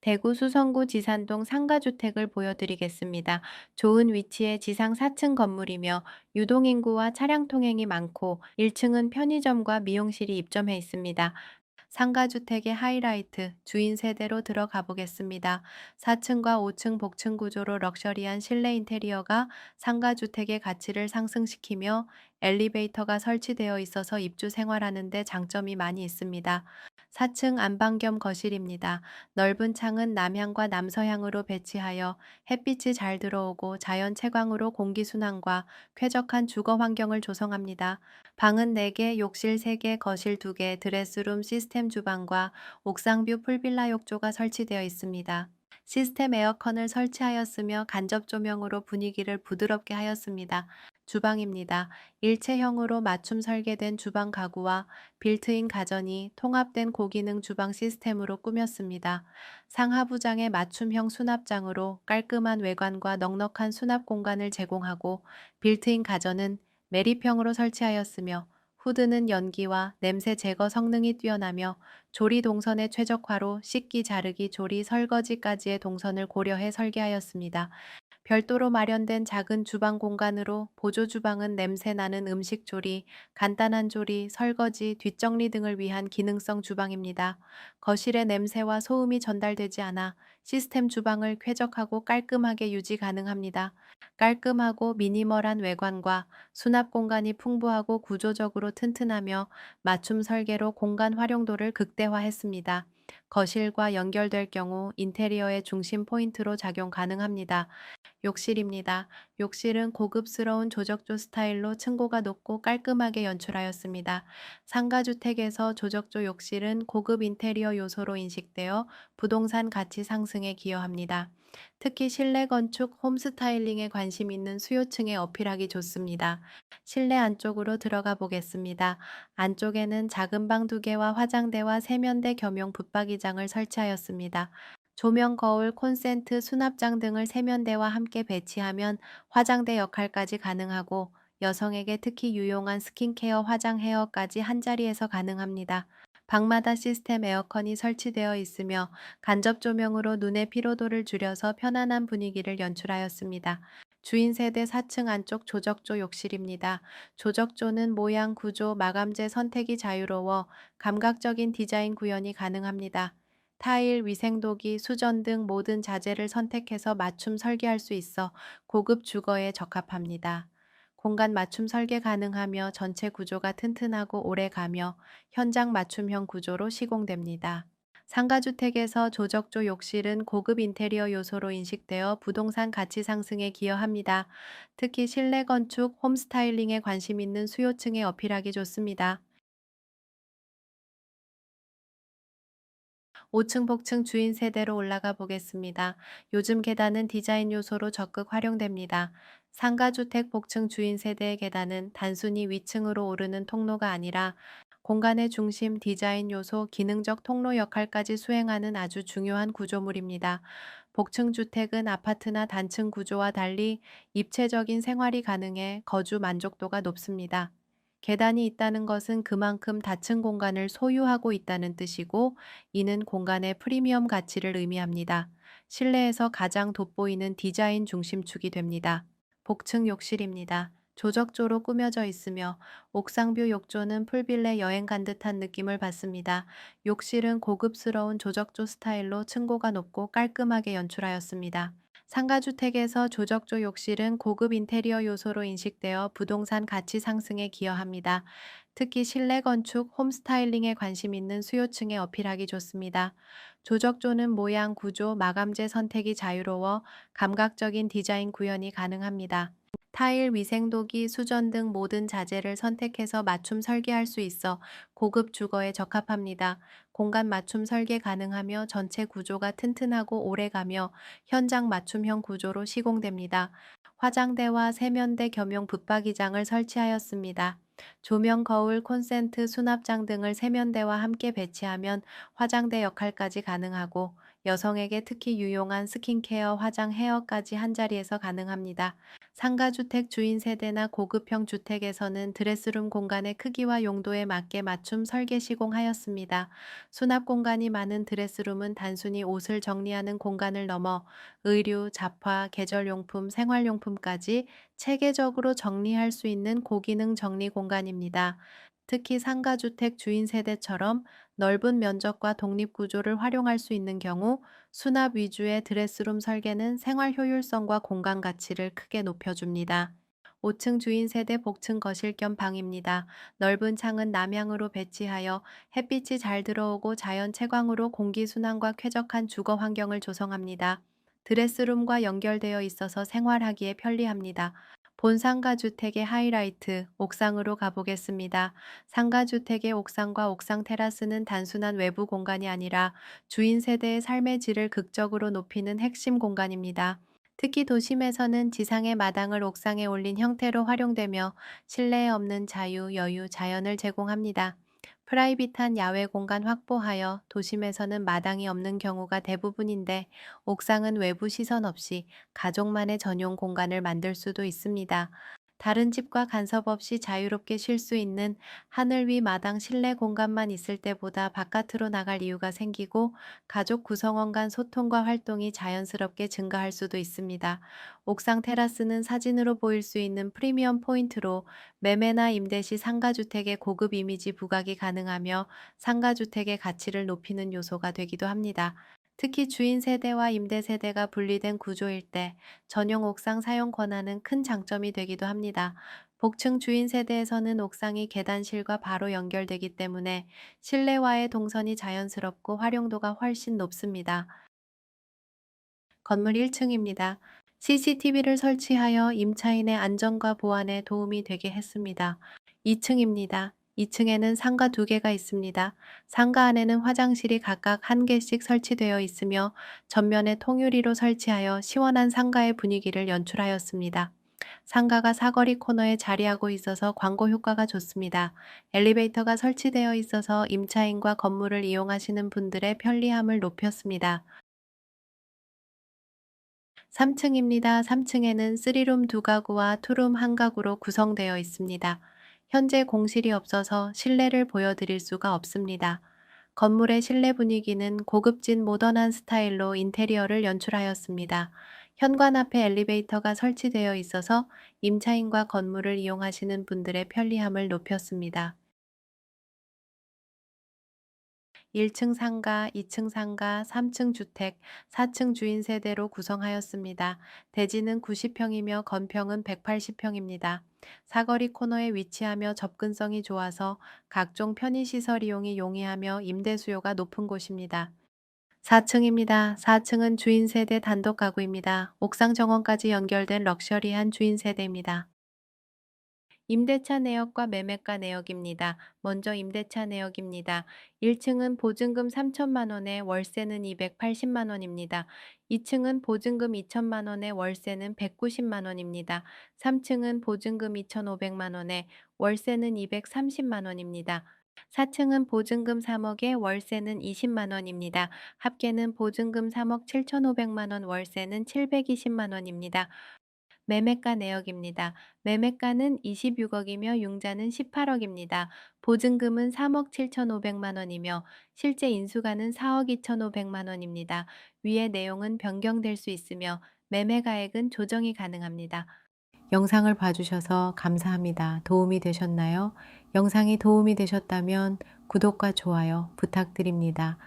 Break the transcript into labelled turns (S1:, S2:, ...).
S1: 대구 수성구 지산동 상가주택을 보여드리겠습니다. 좋은 위치의 지상 4층 건물이며 유동인구와 차량 통행이 많고 1층은 편의점과 미용실이 입점해 있습니다. 상가주택의 하이라이트, 주인 세대로 들어가 보겠습니다. 4층과 5층 복층 구조로 럭셔리한 실내 인테리어가 상가주택의 가치를 상승시키며 엘리베이터가 설치되어 있어서 입주 생활하는 데 장점이 많이 있습니다. 4층 안방 겸 거실입니다. 넓은 창은 남향과 남서향으로 배치하여 햇빛이 잘 들어오고 자연 채광으로 공기순환과 쾌적한 주거 환경을 조성합니다. 방은 4개, 욕실 3개, 거실 2개, 드레스룸 시스템 주방과 옥상뷰 풀빌라 욕조가 설치되어 있습니다. 시스템 에어컨을 설치하였으며 간접 조명으로 분위기를 부드럽게 하였습니다. 주방입니다. 일체형으로 맞춤 설계된 주방 가구와 빌트인 가전이 통합된 고기능 주방 시스템으로 꾸몄습니다. 상하부장의 맞춤형 수납장으로 깔끔한 외관과 넉넉한 수납 공간을 제공하고 빌트인 가전은 매립형으로 설치하였으며 후드는 연기와 냄새 제거 성능이 뛰어나며 조리 동선의 최적화로 씻기, 자르기, 조리, 설거지까지의 동선을 고려해 설계하였습니다. 별도로 마련된 작은 주방 공간으로 보조 주방은 냄새 나는 음식 조리, 간단한 조리, 설거지, 뒷정리 등을 위한 기능성 주방입니다. 거실의 냄새와 소음이 전달되지 않아 시스템 주방을 쾌적하고 깔끔하게 유지 가능합니다. 깔끔하고 미니멀한 외관과 수납 공간이 풍부하고 구조적으로 튼튼하며 맞춤 설계로 공간 활용도를 극대화했습니다. 거실과 연결될 경우 인테리어의 중심 포인트로 작용 가능합니다. 욕실입니다. 욕실은 고급스러운 조적조 스타일로 층고가 높고 깔끔하게 연출하였습니다. 상가주택에서 조적조 욕실은 고급 인테리어 요소로 인식되어 부동산 가치 상승에 기여합니다. 특히 실내 건축, 홈 스타일링에 관심 있는 수요층에 어필하기 좋습니다. 실내 안쪽으로 들어가 보겠습니다. 안쪽에는 작은 방 두 개와 화장대와 세면대 겸용 붙박이장을 설치하였습니다. 조명, 거울, 콘센트, 수납장 등을 세면대와 함께 배치하면 화장대 역할까지 가능하고 여성에게 특히 유용한 스킨케어, 화장, 헤어까지 한자리에서 가능합니다. 방마다 시스템 에어컨이 설치되어 있으며 간접 조명으로 눈의 피로도를 줄여서 편안한 분위기를 연출하였습니다. 주인 세대 4층 안쪽 조적조 욕실입니다. 조적조는 모양, 구조, 마감재 선택이 자유로워 감각적인 디자인 구현이 가능합니다. 타일, 위생도기, 수전 등 모든 자재를 선택해서 맞춤 설계할 수 있어 고급 주거에 적합합니다. 공간 맞춤 설계 가능하며 전체 구조가 튼튼하고 오래 가며 현장 맞춤형 구조로 시공됩니다. 상가주택에서 조적조 욕실은 고급 인테리어 요소로 인식되어 부동산 가치 상승에 기여합니다. 특히 실내 건축, 홈 스타일링에 관심 있는 수요층에 어필하기 좋습니다. 5층 복층 주인 세대로 올라가 보겠습니다. 요즘 계단은 디자인 요소로 적극 활용됩니다. 상가주택 복층 주인 세대의 계단은 단순히 위층으로 오르는 통로가 아니라 공간의 중심, 디자인 요소, 기능적 통로 역할까지 수행하는 아주 중요한 구조물입니다. 복층 주택은 아파트나 단층 구조와 달리 입체적인 생활이 가능해 거주 만족도가 높습니다. 계단이 있다는 것은 그만큼 닫힌 공간을 소유하고 있다는 뜻이고, 이는 공간의 프리미엄 가치를 의미합니다. 실내에서 가장 돋보이는 디자인 중심축이 됩니다. 복층 욕실입니다. 조적조로 꾸며져 있으며 옥상뷰 욕조는 풀빌레 여행 간 듯한 느낌을 받습니다. 욕실은 고급스러운 조적조 스타일로 층고가 높고 깔끔하게 연출하였습니다. 상가주택에서 조적조 욕실은 고급 인테리어 요소로 인식되어 부동산 가치 상승에 기여합니다. 특히 실내 건축, 홈 스타일링에 관심 있는 수요층에 어필하기 좋습니다. 조적조는 모양, 구조, 마감재 선택이 자유로워 감각적인 디자인 구현이 가능합니다. 타일, 위생도기, 수전 등 모든 자재를 선택해서 맞춤 설계할 수 있어 고급 주거에 적합합니다. 공간 맞춤 설계 가능하며 전체 구조가 튼튼하고 오래가며 현장 맞춤형 구조로 시공됩니다. 화장대와 세면대 겸용 붙박이장을 설치하였습니다. 조명, 거울, 콘센트, 수납장 등을 세면대와 함께 배치하면 화장대 역할까지 가능하고 여성에게 특히 유용한 스킨케어, 화장, 헤어까지 한자리에서 가능합니다. 상가주택 주인 세대나 고급형 주택에서는 드레스룸 공간의 크기와 용도에 맞게 맞춤 설계 시공하였습니다. 수납 공간이 많은 드레스룸은 단순히 옷을 정리하는 공간을 넘어 의류, 잡화, 계절용품, 생활용품까지 체계적으로 정리할 수 있는 고기능 정리 공간입니다. 특히 상가주택 주인 세대처럼 넓은 면적과 독립 구조를 활용할 수 있는 경우 수납 위주의 드레스룸 설계는 생활 효율성과 공간 가치를 크게 높여줍니다. 5층 주인 세대 복층 거실 겸 방입니다. 넓은 창은 남향으로 배치하여 햇빛이 잘 들어오고 자연 채광으로 공기 순환과 쾌적한 주거 환경을 조성합니다. 드레스룸과 연결되어 있어서 생활하기에 편리합니다. 본 상가 주택의 하이라이트, 옥상으로 가보겠습니다. 상가 주택의 옥상과 옥상 테라스는 단순한 외부 공간이 아니라 주인 세대의 삶의 질을 극적으로 높이는 핵심 공간입니다. 특히 도심에서는 지상의 마당을 옥상에 올린 형태로 활용되며 실내에 없는 자유, 여유, 자연을 제공합니다. 프라이빗한 야외 공간 확보하여 도심에서는 마당이 없는 경우가 대부분인데 옥상은 외부 시선 없이 가족만의 전용 공간을 만들 수도 있습니다. 다른 집과 간섭 없이 자유롭게 쉴 수 있는 하늘 위 마당 실내 공간만 있을 때보다 바깥으로 나갈 이유가 생기고 가족 구성원 간 소통과 활동이 자연스럽게 증가할 수도 있습니다. 옥상 테라스는 사진으로 보일 수 있는 프리미엄 포인트로 매매나 임대 시 상가주택의 고급 이미지 부각이 가능하며 상가주택의 가치를 높이는 요소가 되기도 합니다. 특히 주인 세대와 임대 세대가 분리된 구조일 때 전용 옥상 사용 권한은 큰 장점이 되기도 합니다. 복층 주인 세대에서는 옥상이 계단실과 바로 연결되기 때문에 실내와의 동선이 자연스럽고 활용도가 훨씬 높습니다. 건물 1층입니다. CCTV를 설치하여 임차인의 안전과 보안에 도움이 되게 했습니다. 2층입니다. 2층에는 상가 두 개가 있습니다. 상가 안에는 화장실이 각각 한 개씩 설치되어 있으며 전면에 통유리로 설치하여 시원한 상가의 분위기를 연출하였습니다. 상가가 사거리 코너에 자리하고 있어서 광고 효과가 좋습니다. 엘리베이터가 설치되어 있어서 임차인과 건물을 이용하시는 분들의 편리함을 높였습니다. 3층입니다. 3층에는 3룸 두 가구와 투룸 한 가구로 구성되어 있습니다. 현재 공실이 없어서 실내를 보여드릴 수가 없습니다. 건물의 실내 분위기는 고급진 모던한 스타일로 인테리어를 연출하였습니다. 현관 앞에 엘리베이터가 설치되어 있어서 임차인과 건물을 이용하시는 분들의 편리함을 높였습니다. 1층 상가, 2층 상가, 3층 주택, 4층 주인 세대로 구성하였습니다. 대지는 90평이며 건평은 180평입니다. 사거리 코너에 위치하며 접근성이 좋아서 각종 편의시설 이용이 용이하며 임대 수요가 높은 곳입니다. 4층입니다. 4층은 주인 세대 단독 가구입니다. 옥상 정원까지 연결된 럭셔리한 주인 세대입니다. 임대차 내역과 매매가 내역입니다. 먼저 임대차 내역입니다. 1층은 보증금 3천만 원에 월세는 280만 원입니다. 2층은 보증금 2천만 원에 월세는 190만 원입니다. 3층은 보증금 2,500만 원에 월세는 230만 원입니다. 4층은 보증금 3억에 월세는 20만 원입니다. 합계는 보증금 3억 7,500만 원, 월세는 720만 원입니다. 매매가 내역입니다. 매매가는 26억이며 융자는 18억입니다. 보증금은 3억 7,500만 원이며 실제 인수가는 4억 2,500만 원입니다. 위의 내용은 변경될 수 있으며 매매 가액은 조정이 가능합니다. 영상을 봐주셔서 감사합니다. 도움이 되셨나요? 영상이 도움이 되셨다면 구독과 좋아요 부탁드립니다.